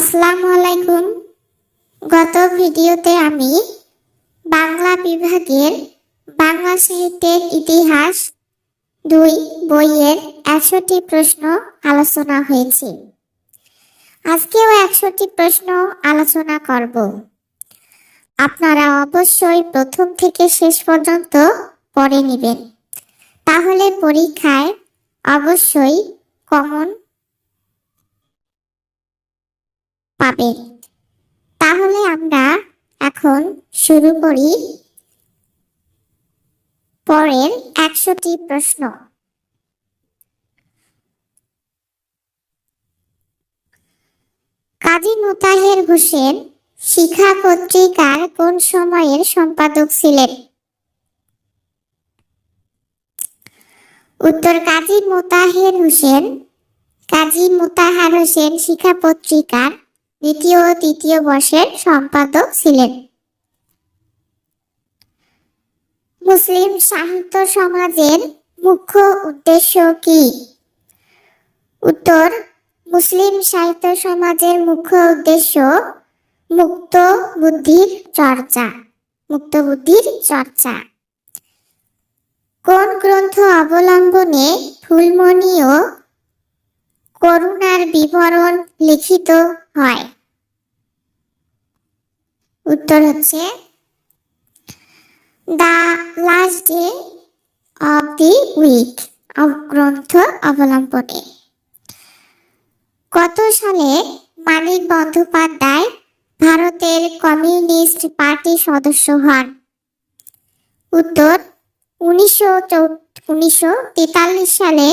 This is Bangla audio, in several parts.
আসসালামু আলাইকুম গত ভিডিওতে আমি বাংলা বিভাগের বাংলা সাহিত্যের ইতিহাস দুই বইয়ের একশোটি প্রশ্ন আলোচনা হয়েছে। আজকেও একশোটি প্রশ্ন আলোচনা করব। আপনারা অবশ্যই প্রথম থেকে শেষ পর্যন্ত পড়ে নেবেন। তাহলে পরীক্ষায় অবশ্যই কমন পাবেন তাহলে আমরা এখন শুরু করি পরের একশোটি প্রশ্ন। কাজী মোতাহের হোসেন শিখা পত্রিকার কোন সময়ের সম্পাদক ছিলেন? উত্তর, কাজী মোতাহের হোসেন, কাজী মোতাহার হোসেন শিখা পত্রিকার দ্বিতীয় ও তৃতীয় বর্ষের সম্পাদক ছিলেন। মুসলিম সাহিত্য সমাজের মুখ্য উদ্দেশ্য কি? উত্তর, মুসলিম সাহিত্য সমাজের মুখ্য উদ্দেশ্য মুক্ত বুদ্ধির চর্চা, মুক্ত বুদ্ধির চর্চা। কোন গ্রন্থ অবলম্বনে ফুলমণি ও করুণার বিবরণ লিখিত হয়। উত্তর হচ্ছে the last day of the week গ্রন্থ অবলম্বনে। কত সালে মানিক বন্দ্যোপাধ্যায় ভারতের কমিউনিস্ট পার্টি সদস্য হন। উত্তর, উনিশশো সালে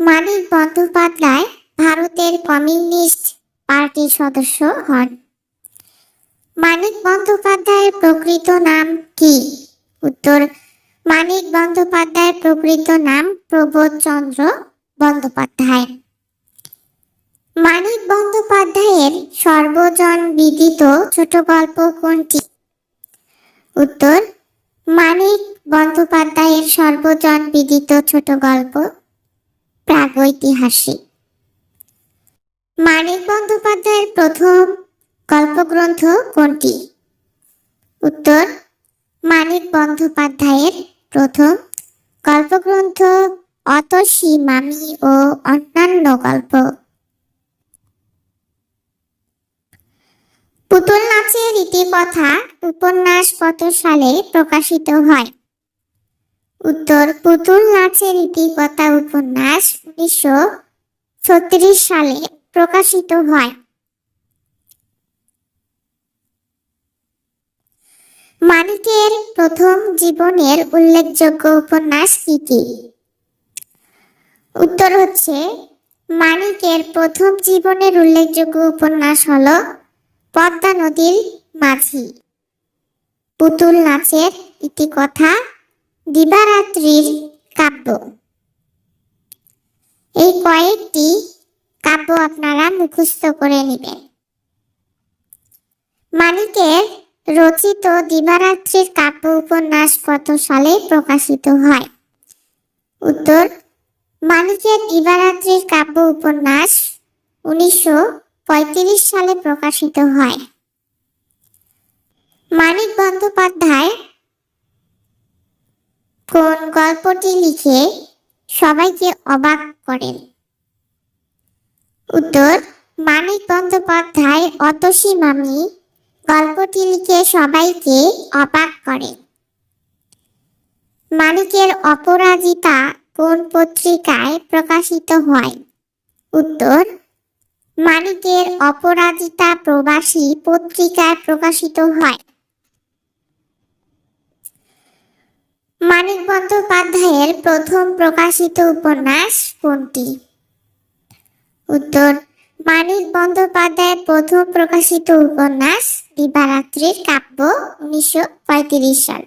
মানিক বন্দ্যোপাধ্যায় ভারতের কমিউনিস্ট পার্টির সদস্য হন। মানিক বন্দ্যোপাধ্যায়ের প্রকৃত নাম কি? উত্তর, মানিক বন্দ্যোপাধ্যায়ের প্রকৃত নাম প্রবোধচন্দ্র বন্দ্যোপাধ্যায়। মানিক বন্দ্যোপাধ্যায়ের সর্বজন বিদিত ছোট গল্প কোনটি? উত্তর, মানিক বন্দ্যোপাধ্যায়ের সর্বজন বিদিত ছোট গল্প প্রাগৈতিহাসিক। মানিক বন্দ্যোপাধ্যায়ের প্রথম গল্পগ্রন্থ কোনটি? উত্তর, মানিক বন্দ্যোপাধ্যায়ের প্রথম গল্পগ্রন্থ অতসী মামি ও অন্যান্য গল্প। পুতুল নাচের ইতিকথা উপন্যাস কত সালে প্রকাশিত হয়? উত্তর, পুতুল নাচের ইতিকথা উপন্যাস উনিশশো ছত্রিশ সালে প্রকাশিত হয়। মানিকের প্রথম জীবনের উল্লেখযোগ্য উপন্যাস কি কি? উত্তর হচ্ছে মানিকের প্রথম জীবনের উল্লেখযোগ্য উপন্যাস হল পদ্মা নদীর মাঝি। পুতুল নাচের ইতিকথা দিবারাত্রির কাব্য। এই কয়েকটি কাব্য আপনারা মুখস্থ করে নেবেন। মানিকের রচিত দিবারাত্রির কাব্য উপন্যাস কত সালে প্রকাশিত হয়? উত্তর, মানিকের দিবারাত্রির কাব্য উপন্যাস উনিশশো পঁয়ত্রিশ সালে প্রকাশিত হয়। মানিক বন্দ্যোপাধ্যায় কোন গল্পটি লিখে সবাইকে অবাক করেন? উত্তর, মানিক বন্দ্যোপাধ্যায় অতসী মামি, গল্পটি লিখে সবাইকে অবাক করে। মানিকের অপরাজিতা কোন পত্রিকায় প্রকাশিত হয়? উত্তর, মানিকের অপরাজিতা প্রবাসী পত্রিকায় প্রকাশিত হয়। মানিক বন্দ্যোপাধ্যায়ের প্রথম প্রকাশিত উপন্যাস কোনটি? উত্তর, মানিক বন্দ্যোপাধ্যায়ের প্রথম প্রকাশিত উপন্যাস দিবারাত্রির কাব্য উনিশশো পঁয়ত্রিশ সাল।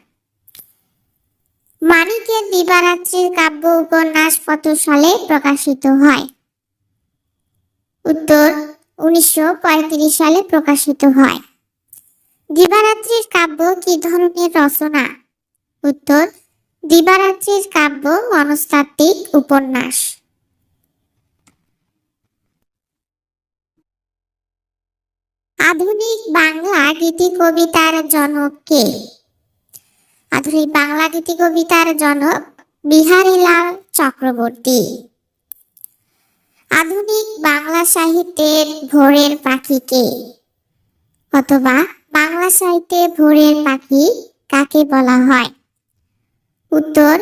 মানিকের দিবারাত্রির কাব্য উপন্যাস কত সালে প্রকাশিত হয়? উত্তর, উনিশশো পঁয়ত্রিশ সালে প্রকাশিত হয়। দিবারাত্রির কাব্য কি ধরনের রচনা? উত্তর, দিবারাত্রির কাব্য মনস্তাত্ত্বিক উপন্যাস। আধুনিক বাংলা গীতি কবিতার জনক কে? আধুনিক বাংলা গীতি কবিতার জনক বিহারীলাল চক্রবর্তী। আধুনিক বাংলা সাহিত্যের ভোরের পাখি কে? অথবা বাংলা সাহিত্যে ভোরের পাখি কাকে বলা হয়? উত্তর,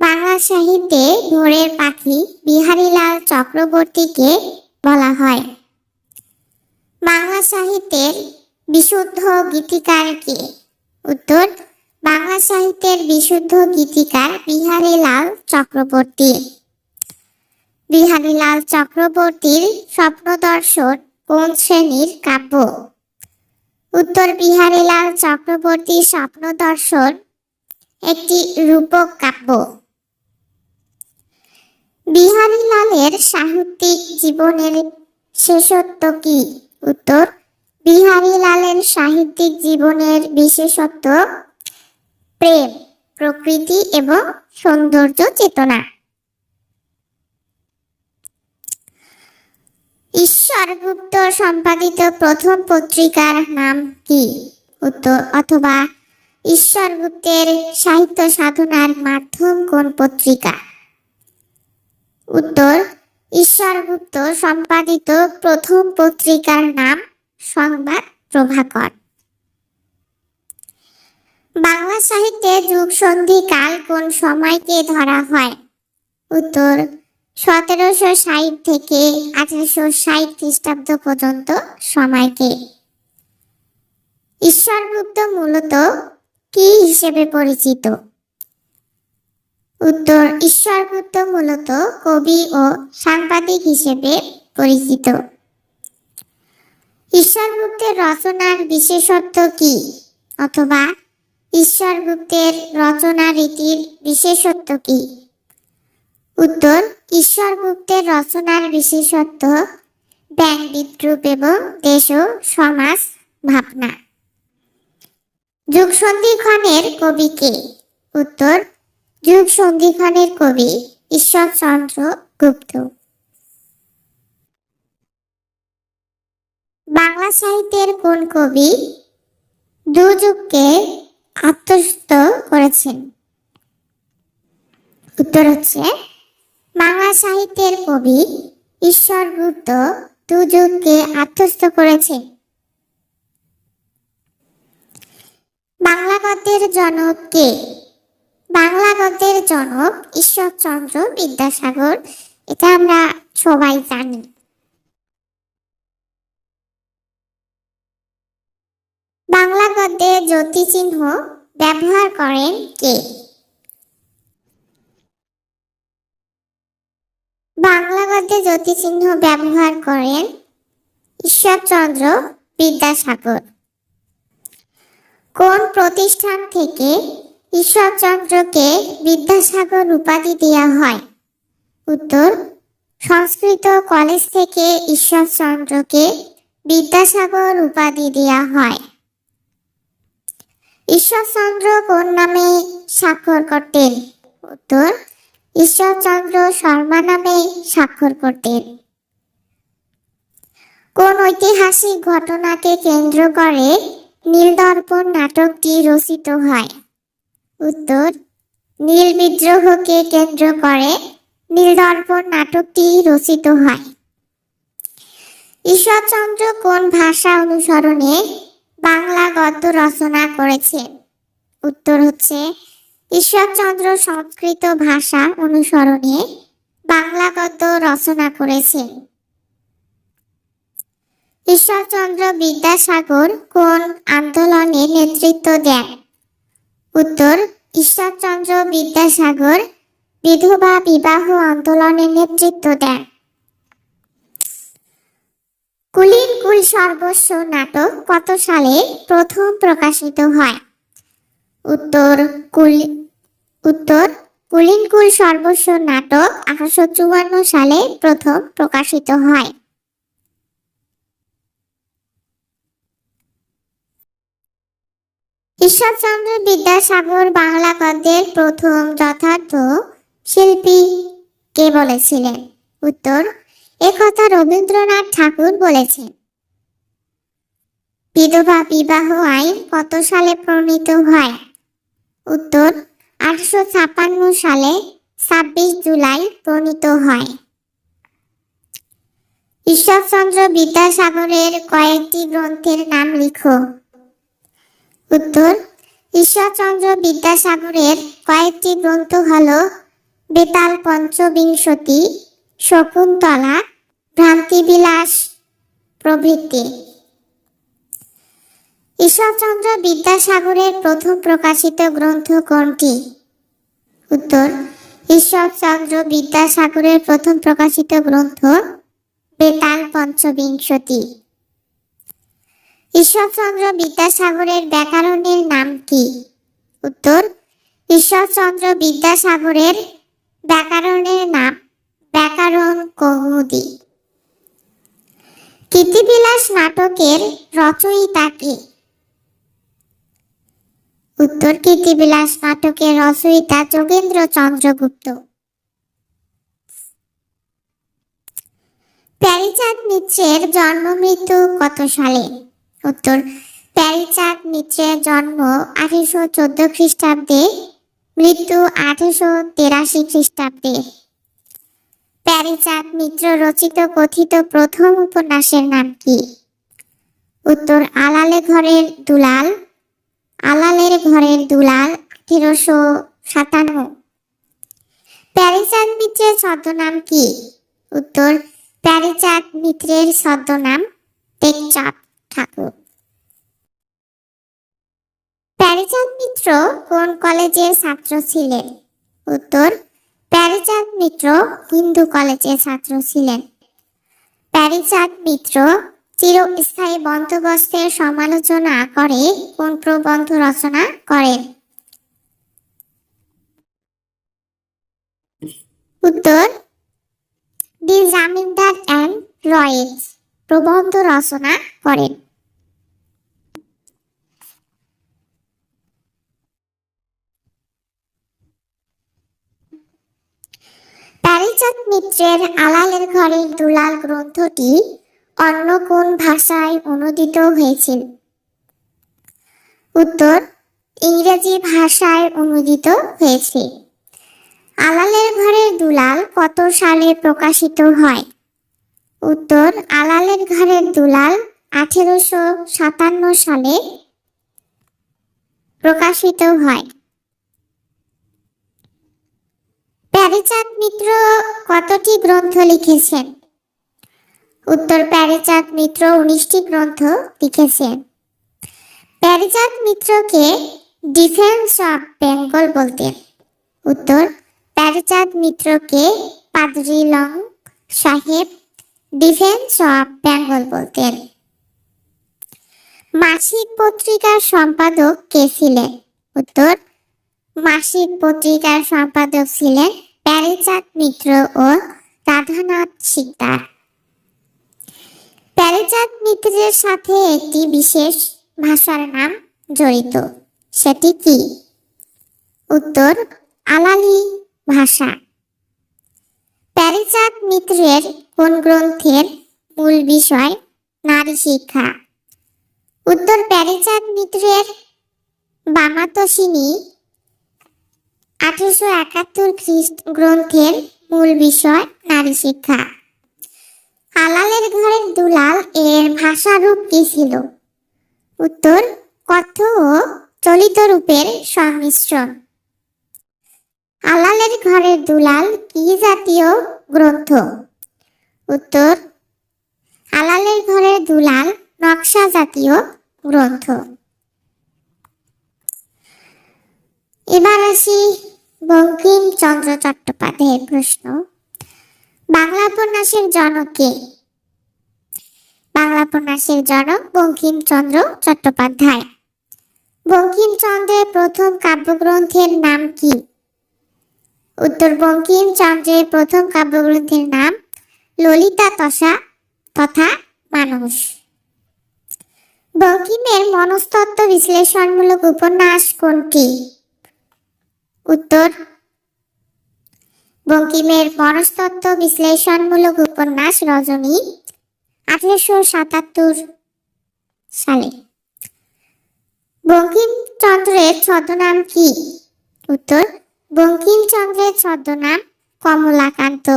বাংলা সাহিত্যে ভোরের পাখি বিহারীলাল চক্রবর্তীকে বলা হয়। বাংলা সাহিত্যের বিশুদ্ধ গীতিকার কে? উত্তর, বাংলা সাহিত্যের বিশুদ্ধ গীতিকার বিহারীলাল চক্রবর্তী। বিহারীলাল চক্রবর্তীর স্বপ্নদর্শন কোন শ্রেণির কাব্য? উত্তর, বিহারীলাল চক্রবর্তীর স্বপ্নদর্শন একটি রূপক কাব্য। বিহারীলালের সাহিত্যিক জীবনের শেষত্ব কি? উত্তর, বিহারীলালের সাহিত্যিক জীবনের বিশেষত্ব, প্রেম, প্রকৃতি এবং সৌন্দর্য চেতনা। ঈশ্বরগুপ্ত সম্পাদিত প্রথম পত্রিকার নাম কি? উত্তর, অথবা ঈশ্বরগুপ্তের সাহিত্য সাধনার মাধ্যম কোন পত্রিকা? উত্তর ঈশ্বরগুপ্ত সম্পাদিত প্রথম পত্রিকার নাম সংবাদ প্রভাকর। বাংলা সাহিত্যে যুগ সন্ধিকাল কোন সময়কে ধরা হয়? উত্তর, সতেরোশো ষাট থেকে আঠারোশো ষাট খ্রিস্টাব্দ পর্যন্ত সময়কে। ঈশ্বরগুপ্ত মূলত কি হিসেবে পরিচিত? উত্তর ঈশ্বরগুপ্ত মূলত কবি ও সাংবাদিক হিসেবে পরিচিত। ঈশ্বরগুপ্তের রচনার বিশেষত্ব কি? অথবা ঈশ্বরগুপ্তের রচনা রীতির বিশেষত্ব কি? উত্তর ঈশ্বরগুপ্তের রচনার বিশেষত্ব ব্যাং বিদ্রুপ এবং দেশ ও সমাজ ভাবনা। যুগ সন্ধিক্ষণের কবি কে? উত্তর যুগ সন্ধিক্ষণের কবি ঈশ্বরচন্দ্র গুপ্ত। বাংলা সাহিত্যের কোন কবি দুযুগকে আত্মস্থ করেছেন? উত্তর হচ্ছে, বাংলা সাহিত্যের কবি ঈশ্বরগুপ্ত দুযুগকে আত্মস্থ করেছেন। বাংলা গদ্যের জনক কে? বাংলা গদ্যের জনক ঈশ্বরচন্দ্র বিদ্যাসাগর, এটা আমরা সবাই জানি। বাংলা গদ্যে জ্যোতিচিহ্ন ব্যবহার করেন কে? বাংলা গদ্যে জ্যোতিচিহ্ন ব্যবহার করেন ঈশ্বরচন্দ্র বিদ্যাসাগর। কোন প্রতিষ্ঠান থেকে ঈশ্বরচন্দ্রকে বিদ্যাসাগর উপাধি দেওয়া হয়। উত্তর, সংস্কৃত কলেজ থেকে ঈশ্বরচন্দ্রকে বিদ্যাসাগর উপাধি দেওয়া হয়। ঈশ্বরচন্দ্র কোন নামে স্বাক্ষর করতেন? উত্তর, ঈশ্বরচন্দ্র শর্মা নামে স্বাক্ষর করতেন। কোন ঐতিহাসিক ঘটনাকে কেন্দ্র করে নীলদর্পণ নাটকটি রচিত হয়? উত্তর, নীল বিদ্রোহকে কেন্দ্র করে নীলদর্পণ নাটকটি রচিত হয়। ঈশ্বরচন্দ্র কোন ভাষা অনুসরণে বাংলা গদ্য রচনা করেছেন? উত্তর হচ্ছে, ঈশ্বরচন্দ্র সংস্কৃত ভাষা অনুসরণে বাংলা গদ্য রচনা করেছেন। ঈশ্বরচন্দ্র বিদ্যাসাগর কোন আন্দোলনে নেতৃত্ব দেন? উত্তর, ঈশ্বরচন্দ্র বিদ্যাসাগর বিধবা বিবাহ আন্দোলনে নেতৃত্ব দেন। কুলিন কুল সর্বস্ব নাটক কত সালে প্রথম প্রকাশিত হয়? উত্তর, কুল, উত্তর কুলিনকুল সর্বস্ব নাটক আঠারোশো চুয়ান্ন সালে প্রথম প্রকাশিত হয়। ঈশ্বরচন্দ্র বিদ্যাসাগর বাংলা গদ্যের প্রথম যথার্থ শিল্পী কে বলেছিলেন? উত্তর একথা রবীন্দ্রনাথ ঠাকুর বলেছেন। বিধবা বিবাহ আইন কত সালে প্রণীত হয়? উত্তর, আঠারোশো ছাপ্পান্ন সালে ছাব্বিশ জুলাই প্রণীত হয়। ঈশ্বরচন্দ্র বিদ্যাসাগরের কয়েকটি গ্রন্থের নাম লিখো। উত্তর, ঈশ্বরচন্দ্র বিদ্যাসাগরের কয়েকটি গ্রন্থ হল বেতাল পঞ্চবিংশতি, শকুন্তলা, ভ্রান্তিবিলাস প্রভৃতি। ঈশ্বরচন্দ্র বিদ্যাসাগরের প্রথম প্রকাশিত গ্রন্থ কোনটি? উত্তর, ঈশ্বরচন্দ্র বিদ্যাসাগরের প্রথম প্রকাশিত গ্রন্থ বেতাল পঞ্চবিংশতি। ঈশ্বরচন্দ্র বিদ্যাসাগরের ব্যাকরণের নাম কি? উত্তর ঈশ্বরচন্দ্র বিদ্যাসাগরের ব্যাকরণের নাম ব্যাকরণ কৌমুদী। কীর্তিবিলাস নাটকের রচয়িতা কে? উত্তর, কীর্তিবিলাস নাটকের রচয়িতা যোগেন্দ্র চন্দ্রগুপ্ত প্যারিচাঁদ মিত্রের জন্ম মৃত্যু কত সালে? উত্তর, প্যারিচাঁদ মিত্রের জন্ম আঠারোশো চোদ্দ খ্রিস্টাব্দে, মৃত্যু আঠারোশো তেরাশি খ্রিস্টাব্দে। প্যারিচাঁদ মিত্র রচিত কথিত প্রথম উপন্যাসের নাম কি? উত্তর আলালে ঘরের দুলাল। আলালের ঘরের দুলাল আঠেরোশো সাতান্ন। প্যারিচাঁদ মিত্রের ছদ্মনাম কি? উত্তর, প্যারিচাঁদ মিত্রের ছদ্মনাম টেকচাঁদ। ঠাকুর প্যারিচাঁদ মিত্র কোন কলেজের ছাত্র ছিলেন? উত্তর, প্যারিচাঁদ মিত্র হিন্দু কলেজের ছাত্র ছিলেন। প্যারিচাঁদ মিত্র চিরস্থায়ী বন্দোবস্তের সমালোচনা করে কোন প্রবন্ধ রচনা করেন? উত্তর দি জামিনদার অ্যান্ড রয়েলস প্রবন্ধ রচনা করেন। প্যারিচাঁদ মিত্রের আলালের ঘরের দুলাল গ্রন্থটি অন্য কোন ভাষায় অনুদিত হয়েছিল? উত্তর, ইংরেজি ভাষায় অনুদিত হয়েছে। আলালের ঘরের দুলাল কত সালে প্রকাশিত হয়? উত্তর, আলালের ঘরের দুলাল আঠেরোশো সাতান্ন সালে প্রকাশিত হয়। প্যারিচাঁদ মিত্র কতটি গ্রন্থ লিখেছেন? উত্তর প্যারিচাঁদ মিত্র উনিশটি গ্রন্থ লিখেছেন। প্যারিচাঁদ মিত্রকে ডিফেন্স অফ বেঙ্গল বলতেন। উত্তর, প্যারিচাঁদ মিত্রকে পাদরি লং সাহেব ডিফেন্স অফ বেঙ্গল বলতেন। মাসিক পত্রিকার সম্পাদক কে ছিলেন? উত্তর মাসিক পত্রিকার সম্পাদক ছিলেন প্যারিচাঁদ মিত্র ও রাধানাথ শিকদার। প্যারিচাঁদ মিত্রের সাথে একটি বিশেষ ভাষার নাম জড়িত। সেটি কি? উত্তর, আলালি ভাষা। প্যারিচাঁদ মিত্রের কোন গ্রন্থের মূল বিষয় নারী শিক্ষা? উত্তর, প্যারিচাঁদ মিত্রের বামাতসিনী আঠারোশো একাত্তর খ্রিস্ট গ্রন্থের মূল বিষয় নারী শিক্ষা। আলালের ঘরের দুলাল এর ভাষারূপ কি ছিল? উত্তর, কথ্য ও চলিত রূপের সংমিশ্রণ। আলালের ঘরের দুলাল কি জাতীয় গ্রন্থ? উত্তর আলালের ঘরের দুলাল নকশা জাতীয় গ্রন্থ। এবার আসি বঙ্কিমচন্দ্র চট্টোপাধ্যায়ের প্রশ্ন, বাংলা উপন্যাসের জনক কে? বাংলা উপন্যাসের জনক বঙ্কিমচন্দ্র চট্টোপাধ্যায়। বঙ্কিমচন্দ্রের প্রথম কাব্যগ্রন্থের নাম কি? উত্তর বঙ্কিমচন্দ্রের প্রথম কাব্যগ্রন্থের নাম ললিতা তসা তথা মানুষ বঙ্কিমের মনস্তত্ত্ব বিশ্লেষণমূলক উপন্যাস কোনটি? উত্তর। বঙ্কিমের মনস্তত্ত্ব বিশ্লেষণমূলক উপন্যাস রজনী, আঠারোশো সাতাত্তর সালে। বঙ্কিমচন্দ্রের ছদ্মনাম কি? উত্তর, বঙ্কিমচন্দ্রের ছদ্মনাম কমলাকান্ত।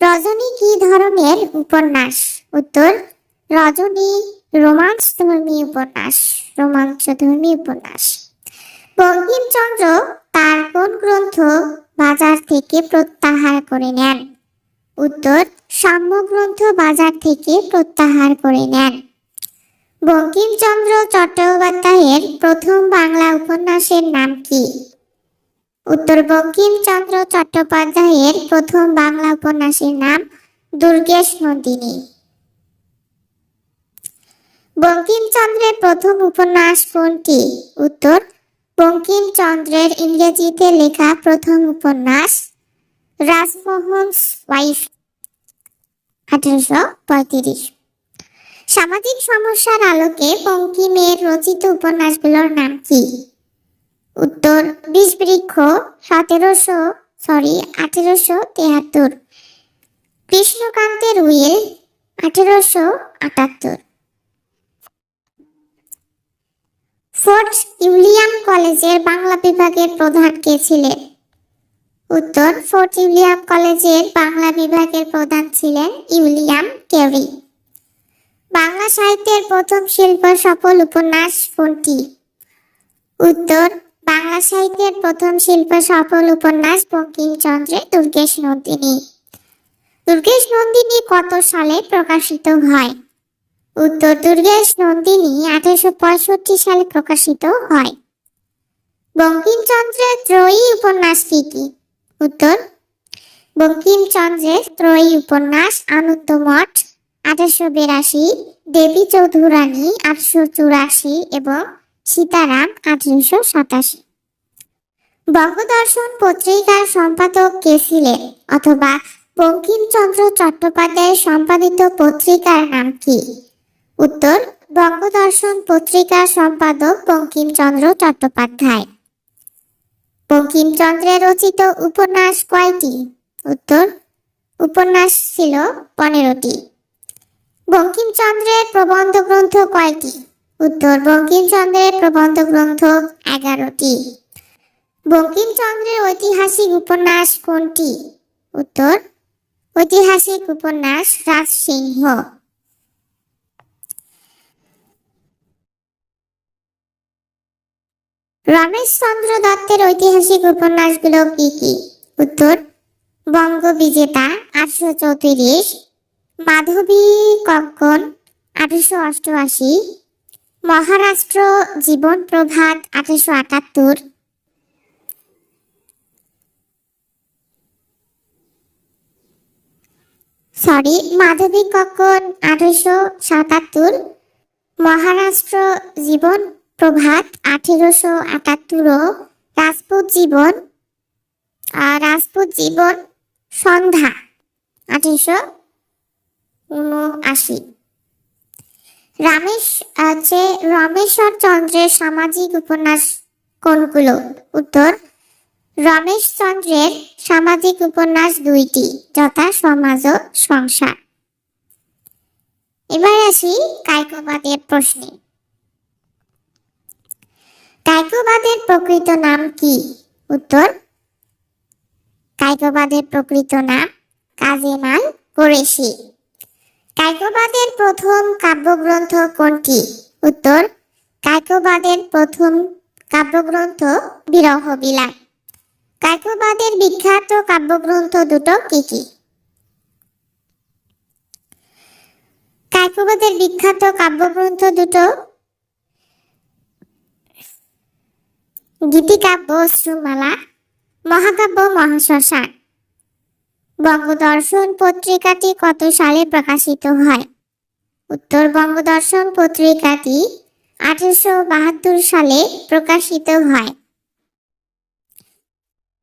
রজনী কি ধরনের উপন্যাস? উত্তর, রজনী রোমাঞ্চ ধর্মী উপন্যাস রোমাঞ্চ ধর্মী উপন্যাস। বঙ্কিমচন্দ্র তার কোন গ্রন্থ বাজার থেকে প্রত্যাহার করে নেন? উত্তর, সাম্য গ্রন্থ বাজার থেকে প্রত্যাহার করে নেন। বঙ্কিমচন্দ্র চট্টোপাধ্যায়ের প্রথম বাংলা উপন্যাসের নাম কি? উত্তর, বঙ্কিমচন্দ্র চট্টোপাধ্যায়ের প্রথম বাংলা উপন্যাসের নাম দুর্গেশ নন্দিনী। বঙ্কিমচন্দ্রের প্রথম উপন্যাস কোনটি? উত্তর বঙ্কিমচন্দ্রের ইংরেজিতে লেখা প্রথম উপন্যাস রাজমোহনস ওয়াইফ আঠারোশো পঁয়ত্রিশ। সামাজিক সমস্যার আলোকে বঙ্কিমের রচিত উপন্যাসগুলোর নাম কি? উত্তর, বিষবৃক্ষ, সতেরোশো সরি আঠেরোশো তেহাত্তর। কৃষ্ণকান্তের উইল, আঠেরোশো আটাত্তর। ফোর্ট ইউলিয়াম কলেজের বাংলা বিভাগের প্রধান কে ছিলেন? উত্তর, ফোর্ট ইউলিয়াম কলেজের বাংলা বিভাগের প্রধান ছিলেন ইউলিয়াম কেরি বাংলা সাহিত্যের প্রথম শিল্প সফল উপন্যাস কোনটি? উত্তর, বাংলা সাহিত্যের প্রথম শিল্প সফল উপন্যাস বঙ্কিমচন্দ্রের দুর্গেশ নন্দিনী। দুর্গেশ নন্দিনী কত সালে প্রকাশিত হয়? উত্তর দুর্গেশ নন্দিনী আঠারোশো পঁয়ষট্টি সালে প্রকাশিত হয়। বঙ্কিমচন্দ্রের ত্রয়ী উপন্যাস কি উত্তর, বঙ্কিমচন্দ্রের ত্রয়ী উপন্যাস আনন্দমঠ আঠারোশো বিরাশি, দেবী চৌধুরানী, আঠারোশো চুরাশি এবং সীতারাম, আঠারোশো সাতাশি। বঙ্গদর্শন পত্রিকার সম্পাদক কে ছিলেন অথবা বঙ্কিমচন্দ্র চট্টোপাধ্যায়ের সম্পাদিত পত্রিকার নাম কি? উত্তর, বঙ্গদর্শন পত্রিকার সম্পাদক বঙ্কিমচন্দ্র চট্টোপাধ্যায়। বঙ্কিমচন্দ্রের রচিত উপন্যাস কয়টি? উত্তর, উপন্যাস ছিল পনেরোটি। বঙ্কিমচন্দ্রের প্রবন্ধ গ্রন্থ কয়টি? উত্তর, বঙ্কিমচন্দ্রের প্রবন্ধ গ্রন্থ এগারোটি। বঙ্কিমচন্দ্রের ঐতিহাসিক উপন্যাস কোনটি? উত্তর, ঐতিহাসিক উপন্যাস রাজসিংহ। রমেশচন্দ্র দত্তের ঐতিহাসিক উপন্যাসগুলো কি কি? উত্তর বঙ্গ বিজেতা আটশো চৌত্রিশ, মাধবী কঙ্কন আঠারোশো অষ্টআশি, মহারাষ্ট্র জীবন প্রভাত আঠারোশো আটাত্তর। সরি, মাধবী কক্কন আঠারোশো সাতাত্তর, মহারাষ্ট্র জীবন প্রভাত আঠেরোশো আটাত্তর, রাজপুত জীবন রাজপুত জীবন সন্ধ্যা আঠেরোশো উনআশি। রামেশ হচ্ছে রমেশ্বর চন্দ্রের সামাজিক উপন্যাস কোনগুলো? উত্তর রমেশচন্দ্রের সামাজিক উপন্যাস দুইটি, যথা সমাজ ও সংসার। এবার আসি কায়কবাদের প্রশ্নে। কায়কবাদের প্রকৃত নাম কি? উত্তর কায়কবাদের প্রকৃত নাম কাজেমাল কোরেশি। কায়কবাদের প্রথম কাব্যগ্রন্থ কোনটি? উত্তর কায়কবাদের প্রথম কাব্যগ্রন্থ বিরহ বিলাপ কায়কবাদের বিখ্যাত কাব্যগ্রন্থ দুটো কি কি? কায়কবাদের বিখ্যাত কাব্যগ্রন্থ দুটো গীতিকাব্য অশ্রুমালা মহাকাব্য মহাশ্মশান। বঙ্গদর্শন পত্রিকাটি কত সালে প্রকাশিত হয়? উত্তর বঙ্গদর্শন পত্রিকাটি আঠারোশো বাহাত্তর সালে প্রকাশিত হয়।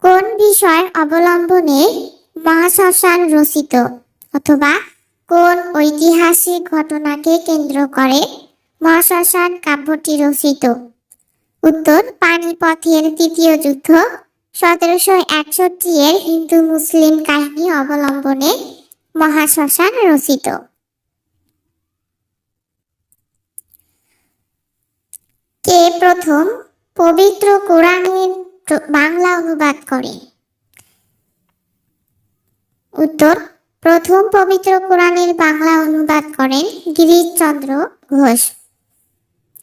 কোন বিষয় অবলম্বনে মহাশ্মশান রচিত অথবা কোন ঐতিহাসিক ঘটনাকে কেন্দ্র করে মহাশ্মশান কাব্যটি রচিত? উত্তর, পানিপথের তৃতীয় যুদ্ধ, সতেরোশো একষট্টি এর হিন্দু মুসলিম কাহিনী অবলম্বনে মহাশ্মশান রচিত। কে প্রথম পবিত্র কোরআনের বাংলা অনুবাদ করে? উত্তর, প্রথম পবিত্র কোরআনের বাংলা অনুবাদ করেন গিরিশচন্দ্র ঘোষ।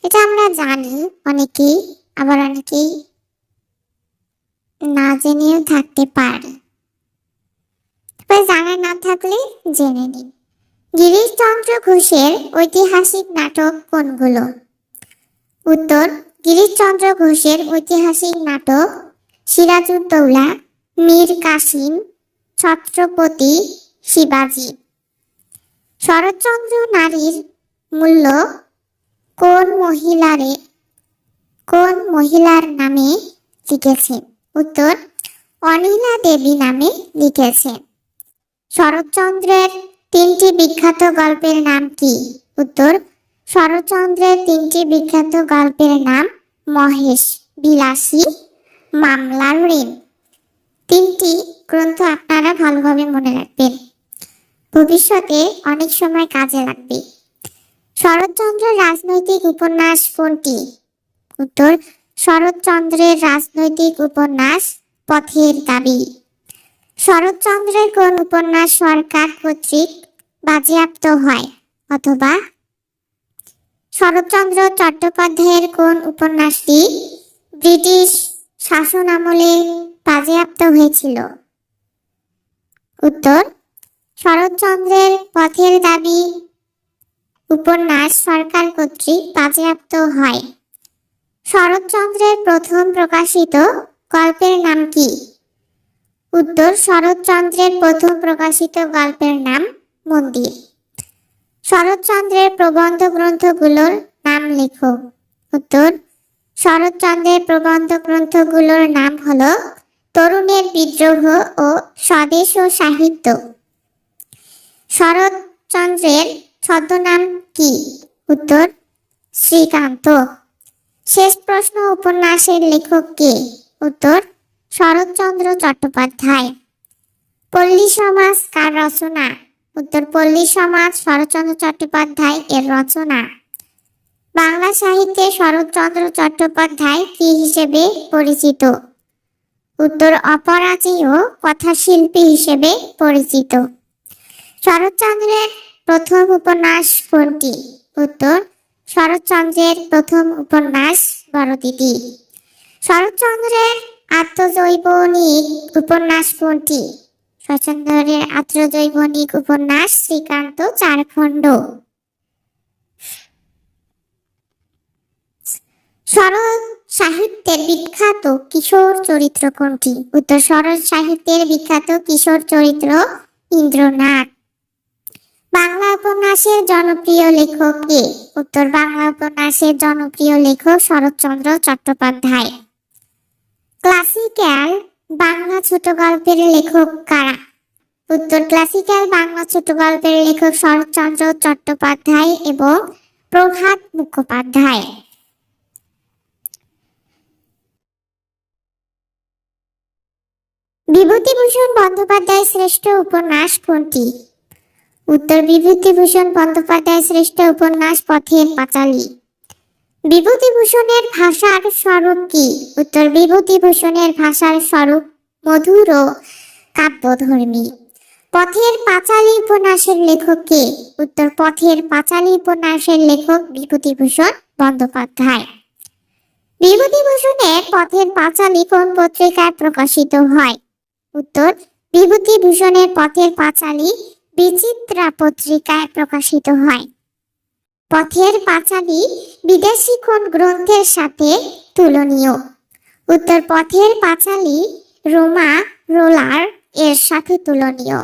এটা আমরা জানি, অনেকেই, আবার অনেকেই না জেনেও থাকতে পারে। জানা না থাকলে জেনে নিন। গিরিশচন্দ্র ঘোষের ঐতিহাসিক নাটক কোনগুলো? উত্তর, গিরিশচন্দ্র ঘোষের ঐতিহাসিক নাটক সিরাজউদ্দৌলা, মীর কাসিম, ছত্রপতি শিবাজি। শরৎচন্দ্র নারীর মূল্য কোন মহিলারে, কোন মহিলার নামে লিখেছেন? উত্তর, অনিলা দেবী নামে লিখেছেন। শরৎচন্দ্রের তিনটি বিখ্যাত গল্পের নাম কি? উত্তর, শরৎচন্দ্রের তিনটি বিখ্যাত গল্পের নাম মহেশ, বিলাসী, মামলার ঋণ। তিনটি গ্রন্থ আপনারা ভালোভাবে মনে রাখবেন। ভবিষ্যতে অনেক সময় কাজে লাগবে। শরৎচন্দ্রের রাজনৈতিক উপন্যাস কোনটি? উত্তর, শরৎচন্দ্রের রাজনৈতিক উপন্যাস পথের দাবি। শরৎচন্দ্রের কোন উপন্যাস সরকার কর্তৃক বাজেয়াপ্ত হয়? অথবা, শরৎচন্দ্র চট্টোপাধ্যায়ের কোন উপন্যাসটি ব্রিটিশ শাসন আমলে বাজেয়াপ্ত হয়েছিল? উত্তর, শরৎচন্দ্রের পথের দাবি উপন্যাস সরকার কর্তৃক বাজেয়াপ্ত হয়। শরৎচন্দ্রের প্রথম প্রকাশিত গল্পের নাম কি? উত্তর, শরৎচন্দ্রের প্রথম প্রকাশিত গল্পের নাম মন্দির। শরৎচন্দ্রের প্রবন্ধ গ্রন্থগুলোর নাম লেখো। উত্তর, শরৎচন্দ্রের প্রবন্ধ গ্রন্থগুলোর নাম হলো তরুণের বিদ্রোহ ও স্বদেশ ও সাহিত্য। শরৎচন্দ্রের ছদ্মনাম কি? উত্তর, শ্রীকান্ত। শেষ প্রশ্ন উপন্যাসের লেখক কে? উত্তর, শরৎচন্দ্র চট্টোপাধ্যায়। পল্লী সমাজ কার রচনা? উত্তর, পল্লী সমাজ শরৎচন্দ্র চট্টোপাধ্যায় এর রচনা। বাংলা সাহিত্যে শরৎচন্দ্র চট্টোপাধ্যায় কি হিসেবে পরিচিত? উত্তর, অপরাজেয় কথাশিল্পী হিসেবে পরিচিত। শরৎচন্দ্রের প্রথম উপন্যাস কোনটি? উত্তর, শরৎচন্দ্রের প্রথম উপন্যাস বড়দিদি। শরৎচন্দ্রের আত্মজৈবনিক উপন্যাস কোনটি? শরৎচন্দ্রের আত্মজৈবনিক উপন্যাস শ্রীকান্ত চারখণ্ড। শরৎ সাহিত্যের বিখ্যাত কিশোর চরিত্র কোনটি? উত্তর, শরৎ সাহিত্যের বিখ্যাত কিশোর চরিত্র ইন্দ্রনাথ। বাংলা উপন্যাসের জনপ্রিয় লেখক কে? উত্তর বাংলা উপন্যাসের জনপ্রিয় লেখক শরৎচন্দ্র চট্টোপাধ্যায়। ক্লাসিক্যাল বাংলা ছোট গল্পের লেখক কারা? উত্তর ক্লাসিক্যাল বাংলা ছোট গল্পের লেখক শরৎচন্দ্র চট্টোপাধ্যায় এবং প্রভাত মুখোপাধ্যায়। বিভূতিভূষণ বন্দ্যোপাধ্যায় শ্রেষ্ঠ উপন্যাস কোনটি? উত্তর বিভূতিভূষণ বন্দ্যোপাধ্যায় শ্রেষ্ঠ উপন্যাস পথের পাঁচালী। বিভূতিভূষণের ভাষার স্বরূপ কি? উত্তর বিভূতিভূষণের ভাষার স্বরূপ মধুর ও কাব্যধর্মী। পথের পাঁচালী উপন্যাসের লেখক কে? উত্তর পথের পাঁচালী উপন্যাসের লেখক বিভূতিভূষণ বন্দ্যোপাধ্যায়। বিভূতিভূষণের পথের পাঁচালী কোন পত্রিকায় প্রকাশিত হয়? উত্তর বিভূতিভূষণের পথের পাঁচালী বিচিত্রা পত্রিকায় প্রকাশিত হয়। পথের পাঁচালী বিদেশি কোন গ্রন্থের সাথে তুলনীয়? উত্তর পথের পাঁচালী রোমা রোলার এর সাথে তুলনীয়।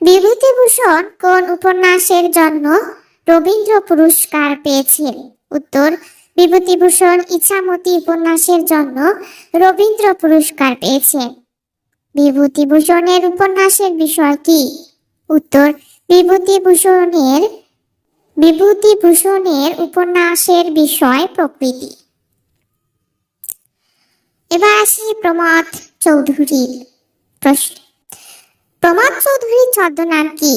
বিভূতিভূষণ কোন উপন্যাসের জন্য রবীন্দ্র পুরস্কার পেয়েছেন উত্তর, বিভূতিভূষণ ইচ্ছামতি উপন্যাসের জন্য রবীন্দ্র পুরস্কার পেয়েছেন বিভূতিভূষণের উপন্যাসের বিষয় কি? উত্তর, বিভূতিভূষণের বিভূতিভূষণের উপন্যাসের বিষয় প্রকৃতি। এবার আসি প্রমথ চৌধুরীর প্রশ্ন। প্রমথ চৌধুরীর ছদ্মনাম কি?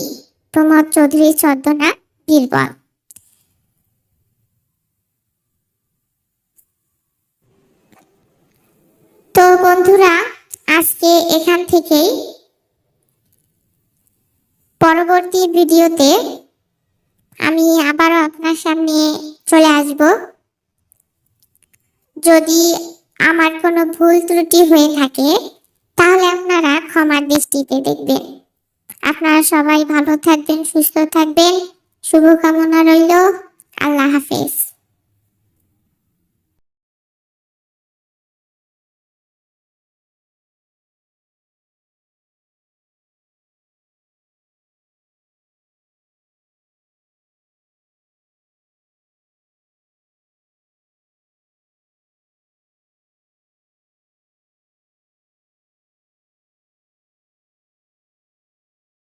প্রমথ চৌধুরীর ছদ্মনাম বীরবল। তো বন্ধুরা, আজকে থেকেই পরবর্তী ভিডিওতে আমি আবারও আপনার সামনে চলে আসব। যদি আমার কোনো ভুল ত্রুটি হয়ে থাকে, তাহলে আপনারা ক্ষমার দৃষ্টিতে দেখবেন। আপনারা সবাই ভালো থাকবেন, সুস্থ থাকবেন। শুভকামনা রইল। আল্লাহ হাফেজ।